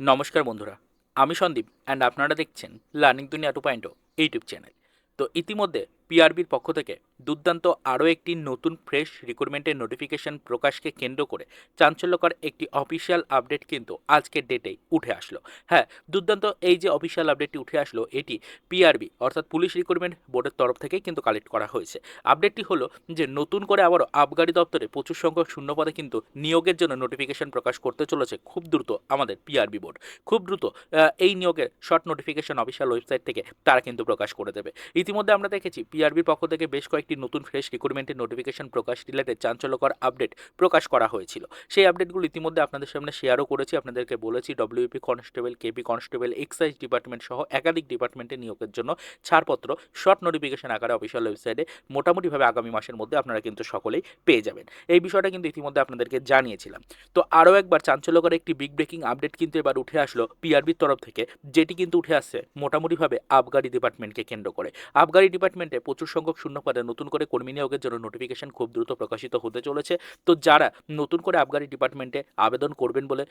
নমস্কার বন্ধুরা, আমি সন্দীপ অ্যান্ড আপনারা দেখছেন লার্নিং দুনিয়া টু পয়েন্ট ইউটিউব চ্যানেল। তো ইতিমধ্যে পিআরবির পক্ষ থেকে দুর্দান্ত আরও একটি নতুন ফ্রেশ রিক্রুটমেন্টের নোটিফিকেশন প্রকাশকে কেন্দ্র করে চাঞ্চল্যকর একটি অফিসিয়াল আপডেট কিন্তু আজকের ডেটেই উঠে আসলো। হ্যাঁ দুর্দান্ত এই যে অফিসিয়াল আপডেটটি উঠে আসলো, এটি পিআরবি অর্থাৎ পুলিশ রিক্রুটমেন্ট বোর্ডের তরফ থেকেই কিন্তু কালেক্ট করা হয়েছে। আপডেটটি হলো যে নতুন করে আবারও আবগারি দপ্তরে প্রচুর সংখ্যক শূন্যপদে কিন্তু নিয়োগের জন্য নোটিফিকেশন প্রকাশ করতে চলেছে খুব দ্রুত আমাদের পিআরবি বোর্ড। খুব দ্রুত এই নিয়োগের শর্ট নোটিফিকেশন অফিসিয়াল ওয়েবসাইট থেকে তারা কিন্তু প্রকাশ করে দেবে। ইতিমধ্যে আমরা দেখেছি পিআরবির পক্ষ থেকে বেশ কয়েকটি নতুন ফ্রেশ রিক্রুটমেন্টের নোটিফিকেশন প্রকাশ রিলেটেড চাঞ্চল্যকর আপডেট প্রকাশ করা হয়েছিল। সেই আপডেটগুলো ইতিমধ্যে আপনাদের সামনে শেয়ারও করেছি। আপনাদেরকে বলেছি WP constable KP constable excise department সহ একাধিক ডিপার্টমেন্টে নিয়োগের জন্য ছাড়পত্র শর্ট নোটিফিকেশন আকারে অফিসিয়াল ওয়েবসাইটে মোটামুটিভাবে আগামী মাসের মধ্যে আপনারা কিন্তু সকলেই পেয়ে যাবেন। এই বিষয়টা কিন্তু ইতিমধ্যে আপনাদেরকে জানিয়েছিলাম। তো আরও একবার চাঞ্চল্যকর একটি বিগ ব্রেকিং আপডেট কিন্তু এবার উঠে আসলো পিআরবির তরফ থেকে, যেটি কিন্তু উঠে আসছে মোটামুটিভাবে আবগারি ডিপার্টমেন্টকে কেন্দ্র করে। আবগারি ডিপার্টমেন্টে প্রচুর সংখ্যক শূন্য পদে নতুন করে কর্মী নিয়োগের জন্য নোটিফিকেশন খুব দ্রুত প্রকাশিত হতে চলেছে। তো যারা নতুন করে আবগারি ডিপার্টমেন্টে আবেদন করবেন বলে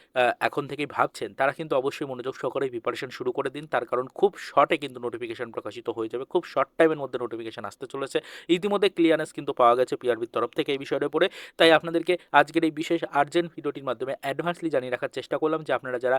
এখন থেকেই ভাবছেন, তারা কিন্তু অবশ্যই মনোযোগ সহকারে প্রিপারেশন শুরু করে দিন। তার কারণ খুব শর্টে কিন্তু নোটিফিকেশন প্রকাশিত হয়ে যাবে। খুব শর্ট টাইমের মধ্যে নোটিফিকেশন আসতে চলেছে। ইতিমধ্যে ক্লিয়ারেন্স কিন্তু পাওয়া গেছে পিআরবির তরফ থেকে এই বিষয়ের উপরে তাই আপনাদেরকে আজকের এই বিশেষ আর্জেন্ট ভিডিওটির মাধ্যমে অ্যাডভান্সলি জানিয়ে রাখার চেষ্টা করলাম যে আপনারা যারা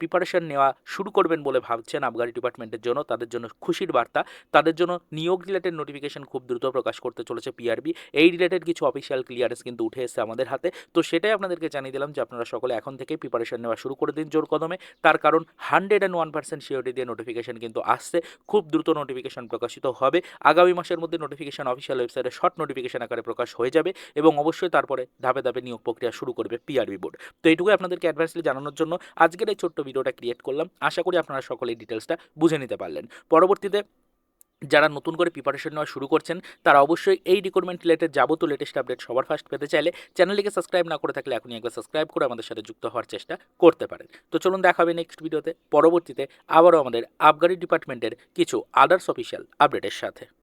প্রিপারেশন নেওয়া শুরু করবেন বলে ভাবছেন আবগারি ডিপার্টমেন্টের জন্য, তাদের জন্য খুশির বার্তা। তাদের জন্য নিয়োগ রিলেটেড নোটিফিকেশন খুব দ্রুত প্রকাশ করতে চলেছে পিআরবি এই রিলেটেড কিছু অফিসিয়াল ক্লিয়ারেন্স কিন্তু উঠে এসেছে আমাদের হাতে। তো সেটাই আপনাদেরকে জানিয়ে দিলাম যে আপনারা সকলে এখন থেকে প্রিপারেশন নেওয়া শুরু করে দিন জোর কদমে। তার কারণ hundred and one percent surety দিয়ে নোটিফিকেশন কিন্তু আসছে। খুব দ্রুত নোটিফিকেশন প্রকাশিত হবে। আগামী মাসের মধ্যে নোটিফিকেশন অফিসিয়াল ওয়েবসাইটে শর্ট নোটিফিকেশন আকারে প্রকাশ হয়ে যাবে এবং অবশ্যই তারপরে ধাপে ধাপে নিয়োগ প্রক্রিয়া শুরু করবে পিআরবি বোর্ড তো এইটুকুই আপনাদেরকে অ্যাডভান্সলি জানানোর জন্য আজকের এই ছোট্ট ভিডিওটা ক্রিয়েট করলাম। আশা করি আপনারা সকলে ডিটেলসটা বুঝে নিতে পারলেন। পরবর্তীতে যারা নতুন করে প্রিপারেশন নেওয়া শুরু করছেন, তারা অবশ্যই এই রিক্রুটমেন্ট রিলেটেড যাবতীয় লেটেস্ট আপডেট সবার ফার্স্ট পেতে চাইলে চ্যানেলটিকে সাবস্ক্রাইব না করে থাকলে এখনই একবার সাবস্ক্রাইব করে আমাদের সাথে যুক্ত হওয়ার চেষ্টা করতে পারেন। তো চলুন দেখা হবে নেক্সট ভিডিওতে পরবর্তীতে আবারও আমাদের আবগারি ডিপার্টমেন্টের কিছু আদার্স অফিসিয়াল আপডেটের সাথে।